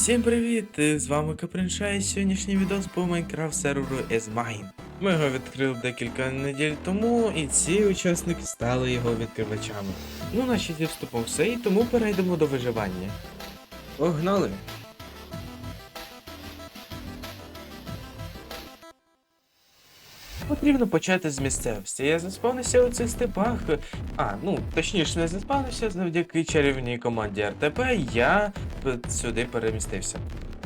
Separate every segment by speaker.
Speaker 1: Всім привіт! З вами Капринша і сьогоднішній відос по Майнкрафт серверу Is Mine. Ми його відкрили декілька неділь тому, і ці учасники стали його відкривачами. Ну, наші зі вступом все, і тому перейдемо до виживання. Погнали! Потрібно почати з місцевості. Я заспавнився у цих степах. А, ну точніше, не заспавнився завдяки чарівній команді РТП. Я сюди перемістився.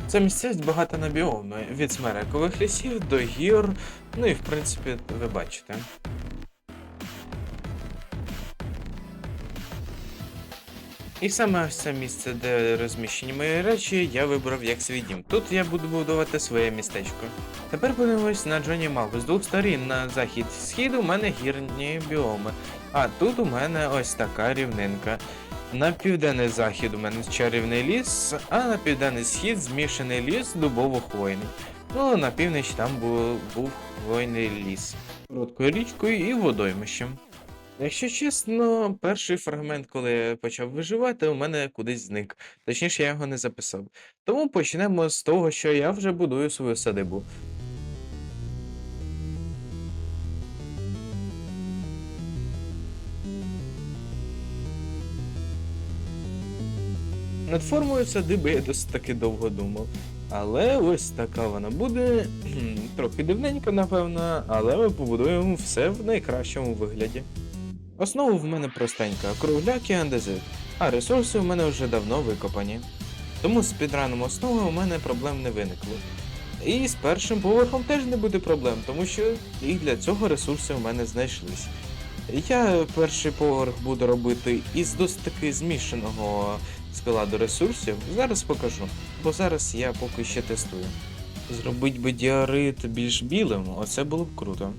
Speaker 1: Це місцевість багата на біоми, від смерекових лісів до гір. Ну і в принципі, ви бачите. І саме це місце, де розміщені мої речі, я вибрав як свій дім. Тут я буду будувати своє містечко. Тепер подивимось на Джоні Малку. З двох сторін на захід схід у мене гірні біоми. А тут у мене ось така рівнинка. На південний захід у мене чарівний ліс, а на південний схід змішаний ліс дубово-хвойний. Ну, на північ там був, був хвойний ліс. Короткою річкою і водоймищем. Якщо чесно, перший фрагмент, коли я почав виживати, у мене кудись зник. Точніше, я його не записав. Тому почнемо з того, що я вже будую свою садибу. Над формою садиби я досить таки довго думав. Але ось така вона буде. Трохи дивненька, напевно, але ми побудуємо все в найкращому вигляді. Основа в мене простенька, кругляк і андезит, а ресурси у мене вже давно викопані. Тому з підраном основи у мене проблем не виникло. І з першим поверхом теж не буде проблем, тому що і для цього ресурси у мене знайшлись. Я перший поверх буду робити із досить таки змішаного складу ресурсів. Зараз покажу, бо зараз я поки ще тестую. Зробить би діарит більш білим, оце було б круто.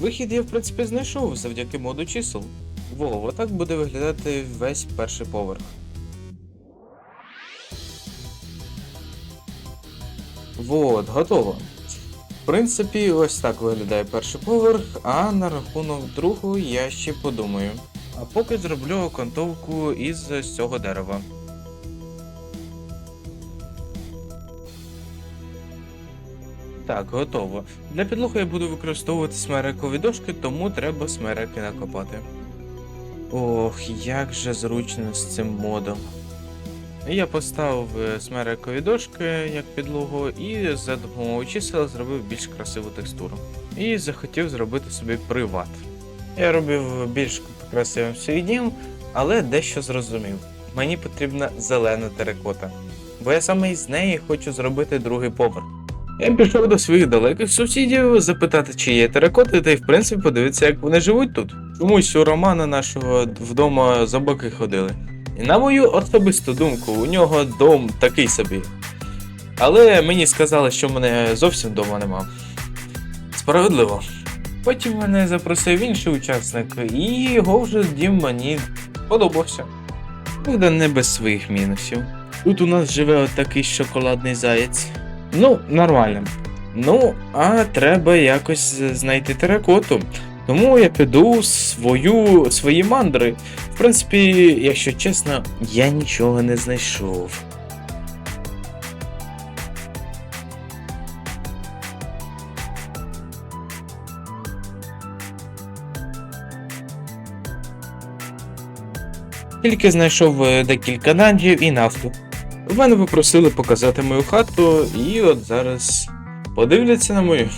Speaker 1: Вихід я в принципі знайшов завдяки моду чисел. Во, отак буде виглядати весь перший поверх. Вот, готово. В принципі, ось так виглядає перший поверх, а на рахунок другого я ще подумаю. А поки зроблю окантовку із цього дерева. Так, готово. Для підлоги я буду використовувати смерекові дошки, тому треба смереки накопати. Ох, як же зручно з цим модом. Я поставив е, смерекові дошки як підлогу і за допомогою чисел зробив більш красиву текстуру. І захотів зробити собі приват. Я робив більш красивим свій дім, але дещо зрозумів. Мені потрібна зелена терикота. Бо я саме із неї хочу зробити другий поверх. Я пішов до своїх далеких сусідів запитати, чи є теракоти, та й в принципі подивитися, як вони живуть тут. Чомусь у Романа нашого вдома забаки ходили. І на мою особисту думку, у нього дом такий собі. Але мені сказали, що мене зовсім вдома нема. Справедливо. Потім мене запросив інший учасник, і його вже дім мені подобався. Правда, не без своїх мінусів. Тут у нас живе отакий шоколадний заєць. Ну, нормально. Ну, а треба якось знайти теракоту. Тому я піду свою, свої мандри. В принципі, якщо чесно, я нічого не знайшов. Тільки знайшов е, декілька надрів і нафту. В мене попросили показати мою хату, і от зараз подивляться на мою.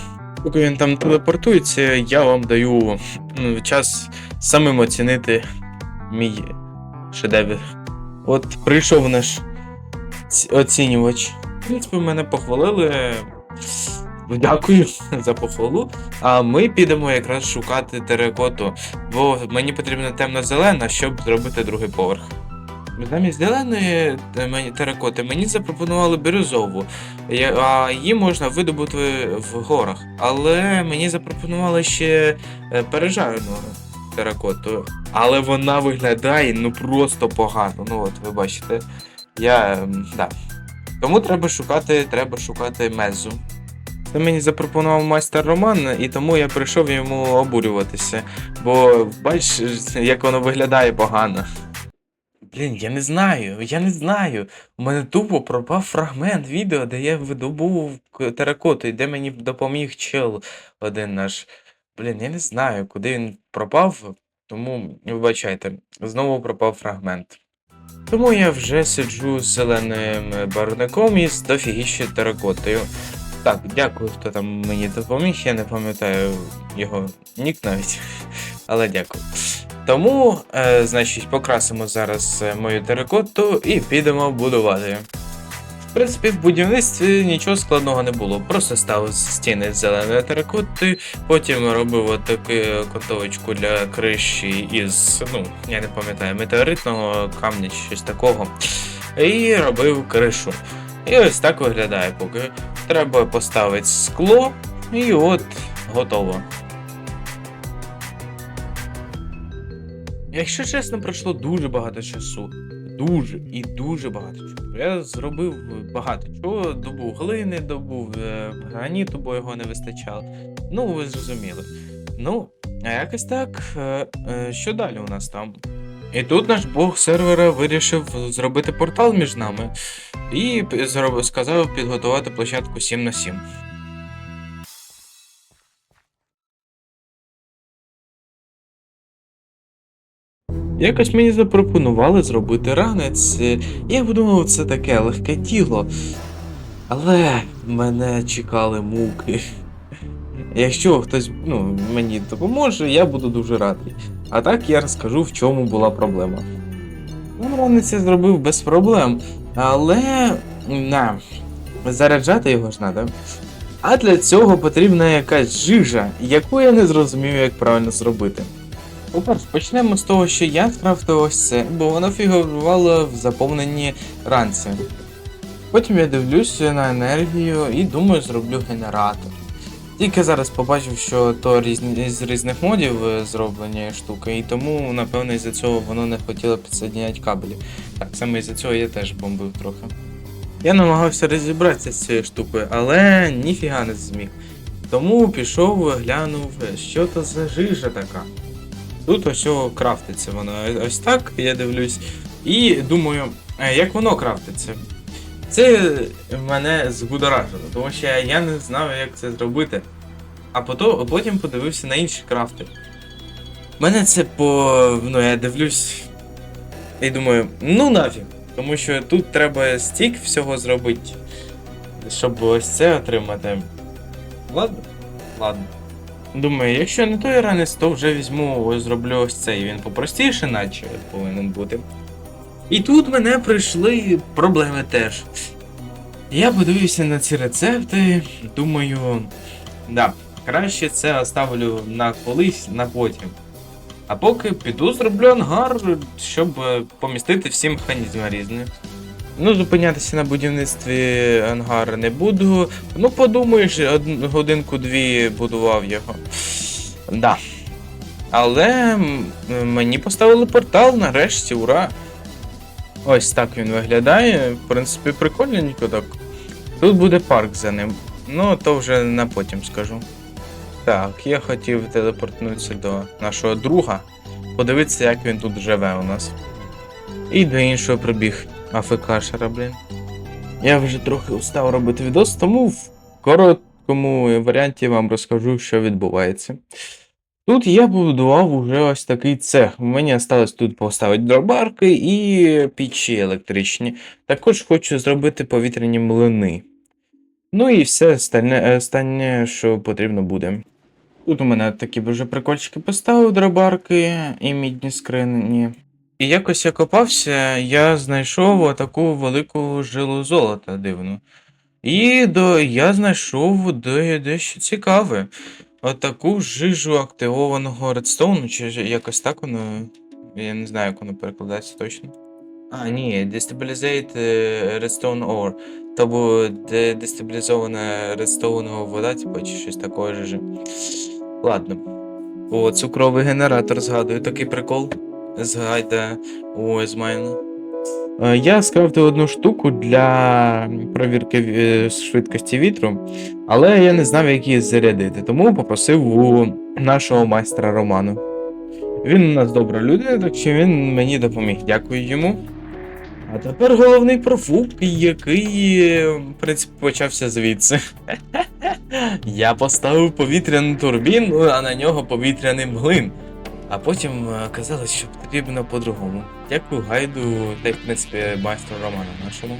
Speaker 1: Поки він там телепортується, я вам даю ну, час самим оцінити мій шедевр. От прийшов наш оцінювач. В принципі, мене похвалили. Дякую за похвалу. А ми підемо якраз шукати теракоту, бо мені потрібна темно-зелена, щоб зробити другий поверх. Замість зеленої теракоти мені запропонували бірюзову, Я- а її можна видобути в горах. Але мені запропонували ще е, пережарену теракоту. Але вона виглядає ну просто погано. Ну от ви бачите. Я. да. Тому треба шукати, треба шукати мезу. Це мені запропонував майстер Роман, і тому я прийшов йому обурюватися. Бо бачиш, як воно виглядає погано. Блін, я не знаю, я не знаю. У мене тупо пропав фрагмент відео, де я видобув теракоту, і де мені допоміг чел один наш. Блін, я не знаю, куди він пропав, тому вибачайте, знову пропав фрагмент. Тому я вже сиджу з зеленим барвником і з дофігіще теракотою. Так, дякую, хто там мені допоміг, я не пам'ятаю його нік навіть, але дякую. Тому, е, значить, покрасимо зараз е, мою теракоту і підемо будувати. В принципі, в будівництві нічого складного не було. Просто ставив стіни з зеленої теракоти, потім робив отаку котовочку для криші із, ну, я не пам'ятаю, метеоритного камня чи щось такого. І робив кришу. І ось так виглядає поки. Треба поставити скло, і от готово. Якщо чесно, пройшло дуже багато часу. Дуже і дуже багато часу. Я зробив багато чого, добув глини, добув е, граніту, бо його не вистачало. Ну, ви зрозуміли. Ну, а якось так. Е, е, що далі у нас там? І тут наш бог сервера вирішив зробити портал між нами і сказав підготувати площадку 7 на 7. Якось мені запропонували зробити ранець. е, Я подумав, це таке легке діло. Але мене чекали муки. Якщо хтось ну, мені допоможе, я буду дуже радий. А так я розкажу, в чому була проблема. Ну, ранець я зробив без проблем, але на, заряджати його ж треба. А для цього потрібна якась жижа, яку я не зрозумів, як правильно зробити. Почнемо з того, що я скрафтив це, бо воно фігурувало в заповненні ранці. Потім я дивлюся на енергію і думаю, зроблю генератор. Тільки зараз побачив, що то різні, з різних модів е, зроблені штуки, і тому, напевно, із-за цього воно не хотіло підсоединяти кабелі. Так, саме із-за цього я теж бомбив трохи. Я намагався розібратися з цією штукою, але ніфіга не зміг. Тому пішов, глянув, що то за жижа така. Тут ось крафтиться воно ось так, я дивлюсь, і думаю, е, як воно крафтиться. Це мене збудоражило, тому що я не знав, як це зробити. А потім подивився на інші крафти. Мене це по. Ну, я дивлюсь. І думаю, ну нафіг. Тому що тут треба стік всього зробити, щоб ось це отримати. Ладно? Ладно. Думаю, якщо не той ранець, то вже візьму, зроблю ось цей. Він попростіше, наче повинен бути. І тут мене прийшли проблеми теж. Я подивився на ці рецепти, думаю, да, краще це оставлю на колись, на потім. А поки піду зроблю ангар, щоб е, помістити всі механізми різні. Ну, зупинятися на будівництві ангара не буду. Ну, подумаєш, годинку-дві будував його. Да. Але мені поставили портал нарешті, ура! Ось так він виглядає. В принципі, прикольненько так. Тут буде парк за ним. Ну, то вже на потім скажу. Так, я хотів телепортнутися до нашого друга, подивитися, як він тут живе у нас. І до іншого прибіг АФКшера, блін. Я вже трохи устав робити відос, тому в короткому варіанті вам розкажу, що відбувається. Тут я побудував уже ось такий цех. Мені осталось тут поставити дробарки і пічі електричні. Також хочу зробити повітряні млини. Ну і все останнє, що потрібно буде. Тут у мене такі вже прикольчики поставив дробарки і мідні скрині. І якось я копався, я знайшов таку велику жилу золота дивну. І до, я знайшов де, дещо цікаве. Отаку жижу активованого редстоуну, чи якось так воно. Я не знаю, як воно перекладається точно. А, ні, Destabilizate е, Redstone Ore. Тобто де дестабілізована редстоунова вода, типу, чи щось такого жижи. Ладно. О, цукровий генератор, згадую такий прикол. З гайда у Езмайна. Я скрафтив одну штуку для провірки е, швидкості вітру, але я не знав, як її зарядити, тому попросив у нашого майстра Роману. Він у нас добра людина, так що він мені допоміг. Дякую йому. А тепер головний профук, який, е, в принципі, почався звідси. Я поставив повітряну турбіну, а на нього повітряний млин. А потім е, казали, що потрібно по-другому. Дякую гайду та й, в принципі, майстру Роману нашому.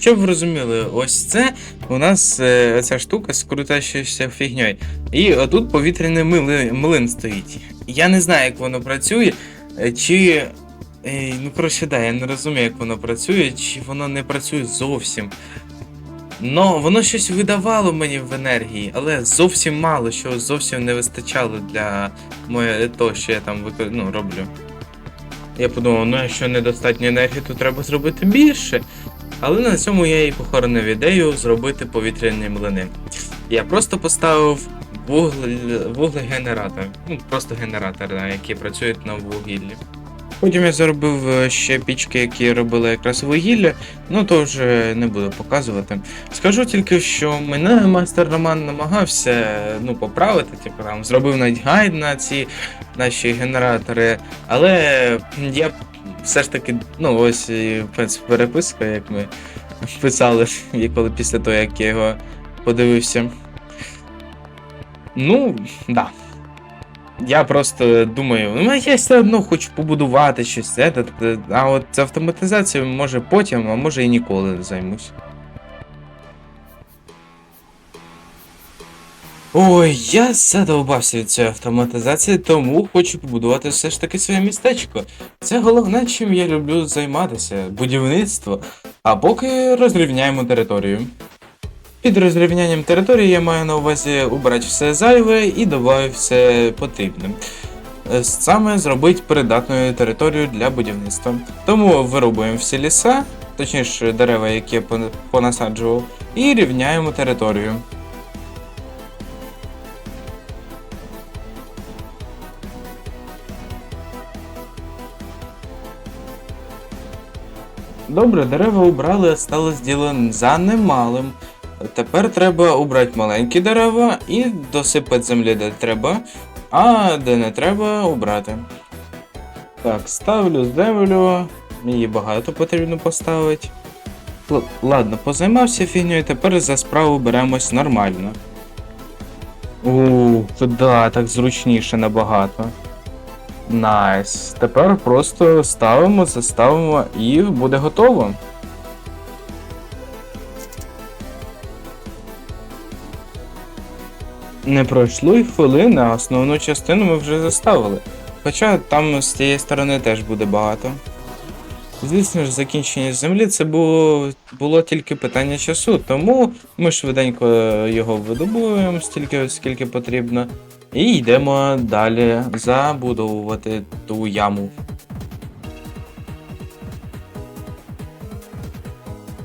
Speaker 1: Щоб ви розуміли, ось це у нас е, ця штука з крутящоюся фігньою. І отут повітряний мили- млин стоїть. Я не знаю, як воно працює, е, чи. Ну, коротше, да, я не розумію, як воно працює, чи воно не працює зовсім. Но воно щось видавало мені в енергії, але зовсім мало, що зовсім не вистачало для моє, того, що я там вико- ну, роблю. Я подумав, ну якщо недостатньо енергії, то треба зробити більше. Але на цьому я і похоронив ідею зробити повітряні млини. Я просто поставив вугле- вуглегенератор. Ну, просто генератор, який працює на вугіллі. Потім я зробив е, ще пічки, які робили якраз вугілля, ну то вже не буду показувати. Скажу тільки, що мене майстер Роман намагався ну, поправити, типу там зробив навіть гайд на ці наші генератори, але я все ж таки, ну ось і, переписка, як ми писали, коли після того, як я його подивився. Ну, да. Я просто думаю, ну я все одно хочу побудувати щось, це, а от з автоматизацією може потім, а може і ніколи займусь. Ой, я задовбався від цієї автоматизації, тому хочу побудувати все ж таки своє містечко. Це головне, чим я люблю займатися будівництво. А поки розрівняємо територію. Під розрівнянням території я маю на увазі убрати все зайве і додати все потрібне. Е, Саме зробити придатною територію для будівництва. Тому вирубуємо всі ліса, точніше дерева, які я понасаджував, і рівняємо територію. Добре, дерева убрали, сталося діло за немалим. Тепер треба убрати маленькі дерева і досипати землі, де треба, а де не треба, убрати. Так, ставлю землю. Її багато потрібно поставити. Л- ладно, позаймався фігньою, тепер за справу беремось нормально. Ууу, да, так зручніше набагато. Найс. Тепер просто ставимо, заставимо і буде готово. Не пройшло й хвилини, а основну частину ми вже заставили. Хоча там з тієї сторони теж буде багато. Звісно ж, закінчення землі це було, було тільки питання часу, тому ми швиденько його видобуємо стільки, скільки потрібно, і йдемо далі забудовувати ту яму.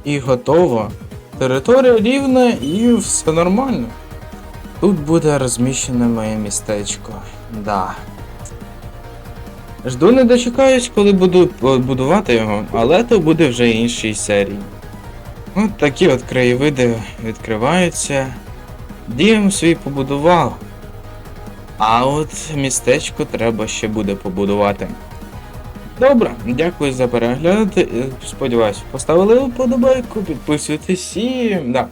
Speaker 1: І готово. Територія рівна і все нормально. Тут буде розміщене моє містечко. Да. Жду не дочекаюсь, коли буду е, будувати його, але то буде вже іншій серії. От такі от краєвиди відкриваються. Дім свій побудував. А от містечко треба ще буде побудувати. Добре, дякую за перегляд. Е, Сподіваюсь, поставили вподобайку, підписуйтесь і. Да.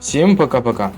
Speaker 1: Всім пока-пока.